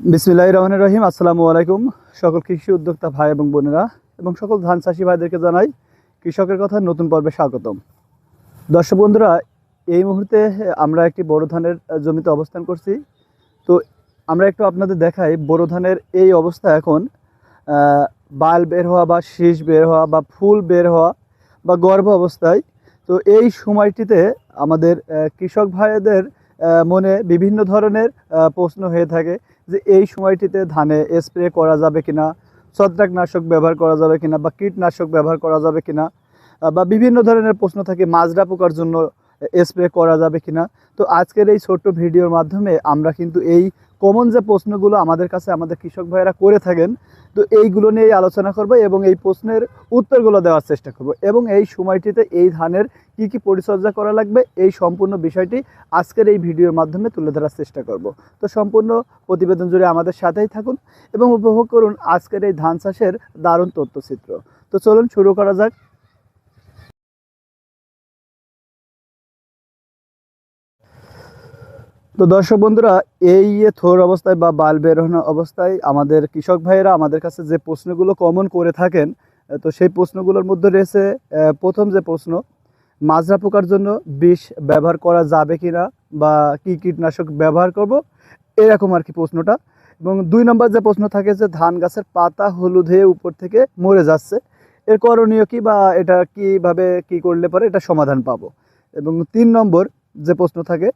বিসমিল্লাহ রহমান রহিম। আসসালামু আলাইকুম। সকল কৃষি উদ্যোক্তা ভাই এবং বোনেরা এবং সকল ধান চাষি ভাইদেরকে জানাই কৃষকের কথা নতুন পর্বে স্বাগতম। দর্শক বন্ধুরা, এই মুহূর্তে আমরা একটি বড় ধানের জমিতে অবস্থান করছি। তো আমরা একটু আপনাদের দেখাই, বড় ধানের এই অবস্থা এখন বাল বের হওয়া বা শীষ বের হওয়া বা ফুল বের হওয়া বা গর্ভ অবস্থায়। তো এই সময়টিতে আমাদের কৃষক ভাইদের মনে বিভিন্ন ধরনের প্রশ্ন হয়ে থাকে। যে এই সময়টিতে ধানে স্প্রে করা যাবে কিনা, ছত্রাকনাশক ব্যবহার করা যাবে কিনা বা কীটনাশক ব্যবহার করা যাবে কিনা বা বিভিন্ন ধরনের প্রশ্ন থাকে মাজরা পোকার জন্য স্প্রে করা যাবে কিনা। তো আজকের এই ছোট্ট ভিডিওর মাধ্যমে আমরা কিন্তু এই কমন যে প্রশ্নগুলো আমাদের কাছে আমাদের কৃষক ভাইয়েরা করে থাকেন, তো এইগুলো নিয়ে আলোচনা করব এবং এই প্রশ্নের উত্তরগুলো দেওয়ার চেষ্টা করব। এবং এই সময়টিতে এই ধানের কি কি পরিচর্যা করা লাগবে, এই সম্পূর্ণ বিষয়টি আজকের এই ভিডিওর মাধ্যমে তুলে ধরার চেষ্টা করব। তো সম্পূর্ণ প্রতিবেদন জুড়ে আমাদের সাথেই থাকুন এবং উপভোগ করুন আজকের এই ধান চাষের দারুণ তথ্যচিত্র। তো চলুন শুরু করা যাক। তো দর্শক বন্ধুরা, এই থোর অবস্থায় বা বাল বেরোনো অবস্থায় আমাদের কৃষক ভাইয়েরা আমাদের কাছে যে প্রশ্নগুলো কমন করে থাকেন তো সেই প্রশ্নগুলোর মধ্যে রয়েছে প্রথম যে প্রশ্ন, মাজরা পোকার জন্য বিষ ব্যবহার করা যাবে কিনা বা কি কীটনাশক ব্যবহার করব, এরকম আর কি প্রশ্নটা। এবং দুই নম্বর যে প্রশ্ন থাকে যে ধান গাছের পাতা হলুদ হয়ে উপর থেকে মরে যাচ্ছে, এর করণীয় কি বা এটা কীভাবে কি করলে পরে এটা সমাধান পাবো? এবং তিন নম্বর যে প্রশ্ন থাকে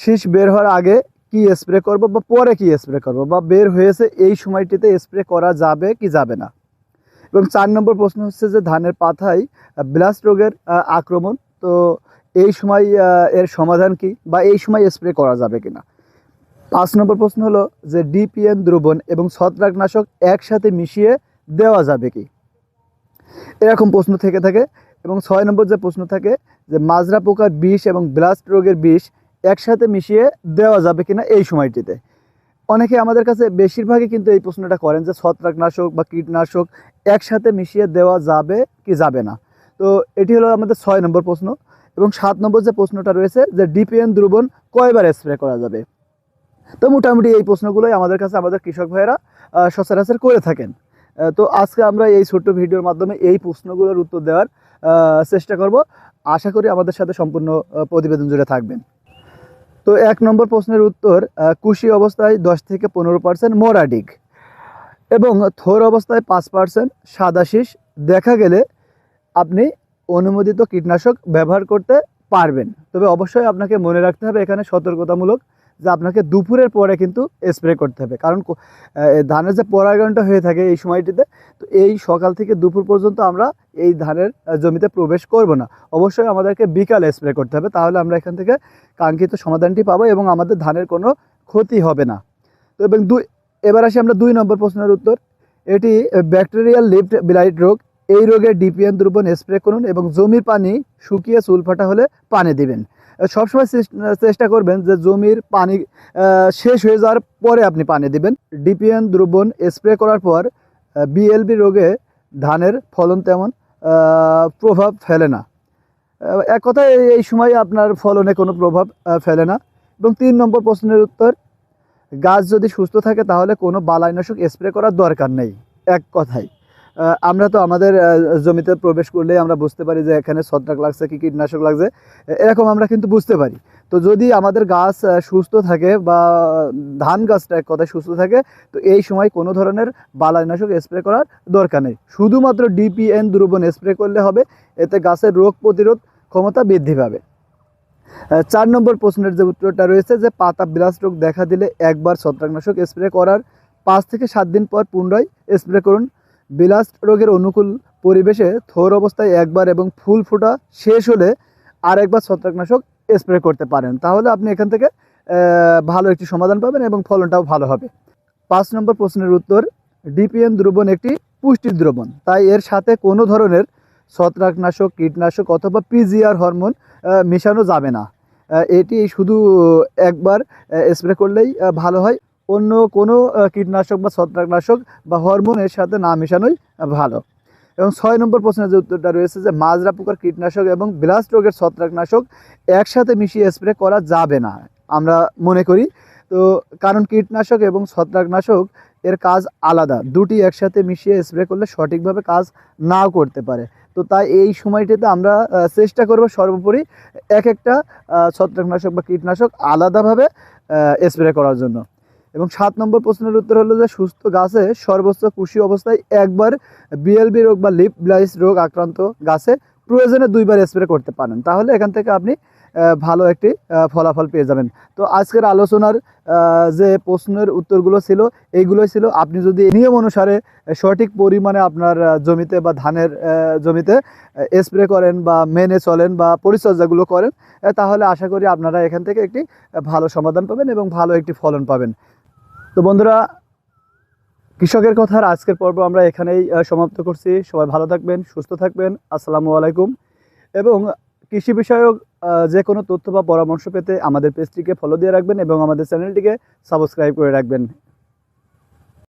শীষ বের হওয়ার আগে কি স্প্রে করব বা পরে কি স্প্রে করব বা বের হয়েছে এই সময়টিতে স্প্রে করা যাবে কি যাবে না? এবং চার নম্বর প্রশ্ন হচ্ছে যে ধানের পাতায় ব্লাস্ট রোগের আক্রমণ, তো এই সময় এর সমাধান কি বা এই সময় স্প্রে করা যাবে কিনা পাঁচ নম্বর প্রশ্ন হলো যে ডিপিএন দ্রবণ এবং ছত্রাকনাশক একসাথে মিশিয়ে দেওয়া যাবে কি? এরকম প্রশ্ন থেকে থাকে এবং ছয় নম্বর যে প্রশ্ন থাকে যে মাজরা পোকার বিষ এবং ব্লাস্ট রোগের বিষ একসাথে মিশিয়ে দেওয়া যাবে কিনা এই সময়টিতে। অনেকে আমাদের কাছে বেশিরভাগই কিন্তু এই প্রশ্নটা করেন যে ছত্রাকনাশক বা কীটনাশক একসাথে মিশিয়ে দেওয়া যাবে কি যাবে না। তো এটি হলো আমাদের ছয় নম্বর প্রশ্ন এবং সাত নম্বর যে প্রশ্নটা রয়েছে যে ডিপিএন দ্রবণ কয়বার স্প্রে করা যাবে? তো মোটামুটি এই প্রশ্নগুলোই আমাদের কাছে আমাদের কৃষক ভাইয়েরা সচরাচর করে থাকেন। তো আজকে আমরা এই ছোট্ট ভিডিওর মাধ্যমে এই প্রশ্নগুলোর উত্তর দেওয়ার চেষ্টা করব। আশা করি আমাদের সাথে সম্পূর্ণ প্রতিবেদন জুড়ে থাকবেন। তো এক নম্বর প্রশ্নের উত্তর কুশি অবস্থায় দশ থেকে পনেরো পার্সেন্ট মোরাডিক এবং থোর অবস্থায় পাঁচ পার্সেন্ট সাদা দেখা গেলে আপনি অনুমোদিত কীটনাশক ব্যবহার করতে পারবেন। তবে অবশ্যই আপনাকে মনে রাখতে হবে এখানে সতর্কতামূলক যে আপনাকে দুপুরের পরে কিন্তু স্প্রে করতে হবে। কারণ ধানের যে পরাগায়নটা হয়ে থাকে এই সময়টিতে, তো এই সকাল থেকে দুপুর পর্যন্ত আমরা এই ধানের জমিতে প্রবেশ করব না। অবশ্যই আমাদেরকে বিকালে স্প্রে করতে হবে, তাহলে আমরা এখান থেকে কাঙ্ক্ষিত সমাধানটি পাবো এবং আমাদের ধানের কোনো ক্ষতি হবে না। তো এবং দুই, এবার আসি আমরা দুই নম্বর প্রশ্নের উত্তর। এটি ব্যাকটেরিয়াল লিফট ব্লাইট রোগ। এই রোগে ডিপিএন দ্রবণ স্প্রে করুন এবং জমির পানি শুকিয়ে চুল ফাটা হলে পানি দিবেন। সবসময় চেষ্টা করবেন যে জমির পানি শেষ হয়ে যাওয়ার পরে আপনি পানি দিবেন। ডিপিএন দ্রবণ স্প্রে করার পর বিএলবি রোগে ধানের ফলন তেমন প্রভাব ফেলে না। এক কথায় এই- সময় আপনার ফলনে কোনো প্রভাব ফেলে না। এবং তিন নম্বর প্রশ্নের উত্তর, গাছ যদি সুস্থ থাকে তাহলে কোনো বালাইনাশক স্প্রে করার দরকার নেই। এক কথায়। আমরা তো আমাদের জমিতে প্রবেশ করলে আমরা বুঝতে পারি যে এখানে ছত্রাক লাগছে, কি কীটনাশক লাগছে। এরকম আমরা কিন্তু বুঝতে পারি। তো যদি আমাদের গাছ সুস্থ থাকে বা ধান গাছটা এক কথায় সুস্থ থাকে, তো এই সময় কোনো ধরনের বালাইনাশক স্প্রে করার দরকার নেই। শুধুমাত্র ডিপিএন দ্রবণ স্প্রে করলে হবে, এতে গাছের রোগ প্রতিরোধ ক্ষমতা বৃদ্ধি পাবে। চার নম্বর প্রশ্নের যে উত্তরটা রয়েছে যে পাতা ব্লাস্ট রোগ দেখা দিলে একবার ছত্রাকনাশক স্প্রে করার পাঁচ থেকে সাত দিন পর পুনরায় স্প্রে করুন। বিলাস্ট রোগের অনুকূল পরিবেশে থোর অবস্থায় একবার এবং ফুল ফোটা শেষ হলে আরেকবার ছত্রাকনাশক স্প্রে করতে পারেন। তাহলে আপনি এখান থেকে ভালো একটি সমাধান পাবেন এবং ফলনটাও ভালো হবে। পাঁচ নম্বর প্রশ্নের উত্তর, ডিপিএন দ্রবণ একটি পুষ্টি দ্রবণ। তাই এর সাথে কোনো ধরনের ছত্রাকনাশক, কীটনাশক অথবা পিজিআর হরমোন মেশানো যাবে না। এটি শুধু একবার স্প্রে করলেই ভালো হয়। অন্য কোনো কীটনাশক বা ছত্রাকনাশক বা হরমোনের সাথে না মেশানোই ভালো। এবং ছয় নম্বর প্রশ্নের যে উত্তরটা রয়েছে যে মাজরা পোকার কীটনাশক এবং ব্লাস্ট রোগের ছত্রাকনাশক একসাথে মিশিয়ে স্প্রে করা যাবে না, আমরা মনে করি। তো কারণ কীটনাশক এবং ছত্রাকনাশক এর কাজ আলাদা, দুটি একসাথে মিশিয়ে স্প্রে করলে সঠিকভাবে কাজ নাও করতে পারে। তো তাই এই সময়টিতে আমরা চেষ্টা করব সর্বোপরি এক একটা ছত্রাকনাশক বা কীটনাশক আলাদাভাবে স্প্রে করার জন্য। এবং সাত নম্বর প্রশ্নের উত্তর হলো যে, সুস্থ গাছে সর্বোচ্চ কুশি অবস্থায় একবার বিএলবি রোগ বা লিপ ব্লাইস রোগ আক্রান্ত গাছে প্রয়োজনে দুইবার স্প্রে করতে পারেন। তাহলে এখান থেকে আপনি ভালো একটি ফলাফল পেয়ে যাবেন। তো আজকের আলোচনার যে প্রশ্নের উত্তরগুলো ছিল, এইগুলোই ছিল। আপনি যদি নিয়ম অনুসারে সঠিক পরিমাণে আপনার জমিতে বা ধানের জমিতে স্প্রে করেন বা মেনে চলেন বা পরিচর্যাগুলো করেন তাহলে আশা করি আপনারা এখান থেকে একটি ভালো সমাধান পাবেন এবং ভালো একটি ফলন পাবেন। তো বন্ধুরা, কৃষকের কথার আজকের পর্ব আমরা এখানেই সমাপ্ত করছি। সবাই ভালো থাকবেন, সুস্থ থাকবেন। আসসালামু আলাইকুম। এবং কৃষি বিষয়ক যে কোনো তথ্য বা পরামর্শ পেতে আমাদের পেজটিকে ফলো দিয়ে রাখবেন এবং আমাদের চ্যানেলটিকে সাবস্ক্রাইব করে রাখবেন।